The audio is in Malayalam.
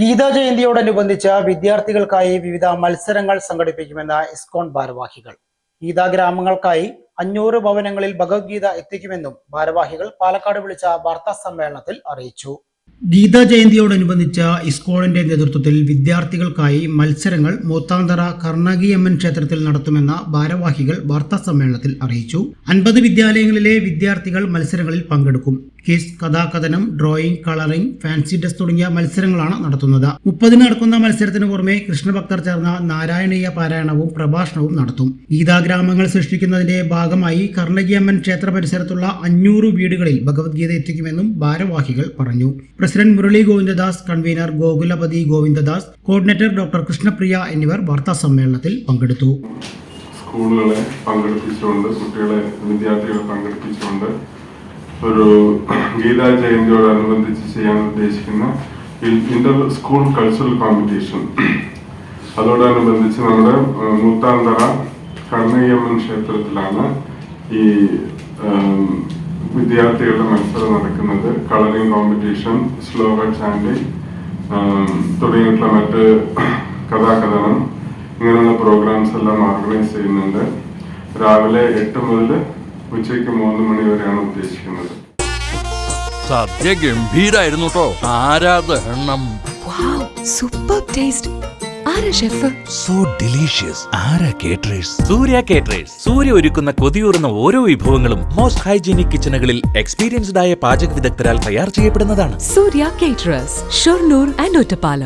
ഗീതാ ജയന്തിയോടനുബന്ധിച്ച് വിദ്യാർത്ഥികൾക്കായി വിവിധ മത്സരങ്ങൾ സംഘടിപ്പിക്കുമെന്ന് ഇസ്കോൺ ഭാരവാഹികൾ. ഗീതാ ഗ്രാമങ്ങൾക്കായി അഞ്ഞൂറ് ഭവനങ്ങളിൽ ഭഗവത്ഗീത എത്തിക്കുമെന്നും ഭാരവാഹികൾ പാലക്കാട് വിളിച്ച വാർത്താ സമ്മേളനത്തിൽ അറിയിച്ചു. ഗീതാ ജയന്തിയോടനുബന്ധിച്ച് ഇസ്കോണിന്റെ നേതൃത്വത്തിൽ വിദ്യാർത്ഥികൾക്കായി മത്സരങ്ങൾ മൂത്താന്തറ കർണകിയമ്മൻ ക്ഷേത്രത്തിൽ നടത്തുമെന്ന ഭാരവാഹികൾ വാർത്താ സമ്മേളനത്തിൽ അറിയിച്ചു. അൻപത് വിദ്യാലയങ്ങളിലെ വിദ്യാർത്ഥികൾ മത്സരങ്ങളിൽ പങ്കെടുക്കും. ക്വിസ് കഥാകഥനം ഡ്രോയിങ് കളറിംഗ് ഫാൻസി ഡ്രസ് തുടങ്ങിയ മത്സരങ്ങളാണ് നടത്തുന്നത്. മുപ്പതിന് നടക്കുന്ന മത്സരത്തിന് പുറമെ കൃഷ്ണഭക്തർ ചേർന്ന നാരായണീയ പാരായണവും പ്രഭാഷണവും നടത്തും. ഗീതാഗ്രാമങ്ങൾ സൃഷ്ടിക്കുന്നതിന്റെ ഭാഗമായി കർണകിയമ്മൻ ക്ഷേത്ര പരിസരത്തുള്ള അഞ്ഞൂറ് വീടുകളിൽ ഭഗവത്ഗീത എത്തിക്കുമെന്നും ഭാരവാഹികൾ പറഞ്ഞു. President Murali Govindadas convener Gokulapathi Govindadas coordinator doctor Krishnapriya എന്നിവർ വാർത്താ സമ്മേളനത്തിൽ പങ്കെടുത്തു. സ്കൂളുകളെ പങ്കെടുപ്പിച്ചുകൊണ്ട് കുട്ടികളെ വിദ്യാർത്ഥികളെ പങ്കെടുപ്പിച്ചുകൊണ്ട് ഒരു ഗീതാ ജയന്തിയോടനുബന്ധിച്ച് ചെയ്യാൻ ഉദ്ദേശിക്കുന്ന ഇന്റർ സ്കൂൾ കൾച്ചറൽ കോമ്പറ്റീഷൻ അതോടനുബന്ധിച്ച് നമ്മുടെ ഏഹ്, മൂത്താന്തറ കർണയ്യമ്മൻ ക്ഷേത്രത്തിലാണ് ഈ വിദ്യാർത്ഥികളുടെ മത്സരം നടക്കുന്നത്. കളറിംഗ് കോമ്പറ്റീഷൻ സ്ലോഗൻ ചാൻഡിങ് തുടങ്ങിയിട്ടുള്ള മറ്റ് കഥാകഥനം. ഇങ്ങനെയുള്ള പ്രോഗ്രാംസ് എല്ലാം ഓർഗനൈസ് ചെയ്യുന്നുണ്ട്. രാവിലെ എട്ട് മുതൽ ഉച്ചയ്ക്ക് മൂന്ന് മണി വരെയാണ് ഉദ്ദേശിക്കുന്നത്. സദ്യ ഗംഭീരായിരുന്നു കേട്ടോ ആരാധനം സൂപ്പർ ടേസ്റ്റ്. ആരാ ഷെഫ് സോ ഡിലീഷ്യസ് ആരാ കേറ്ററേഴ്സ് സൂര്യ കേറ്ററേഴ്സ് സൂര്യ ഒരുക്കുന്ന കൊതിയൂറുന്ന ഓരോ വിഭവങ്ങളും മോസ്റ്റ് ഹൈജീനിക് കിച്ചണുകളിൽ എക്സ്പീരിയൻസ്ഡ് ആയ പാചക വിദഗ്ധരാൽ തയ്യാർ ചെയ്യപ്പെടുന്നതാണ്. Surya caterers Shoranur and Ottapalam.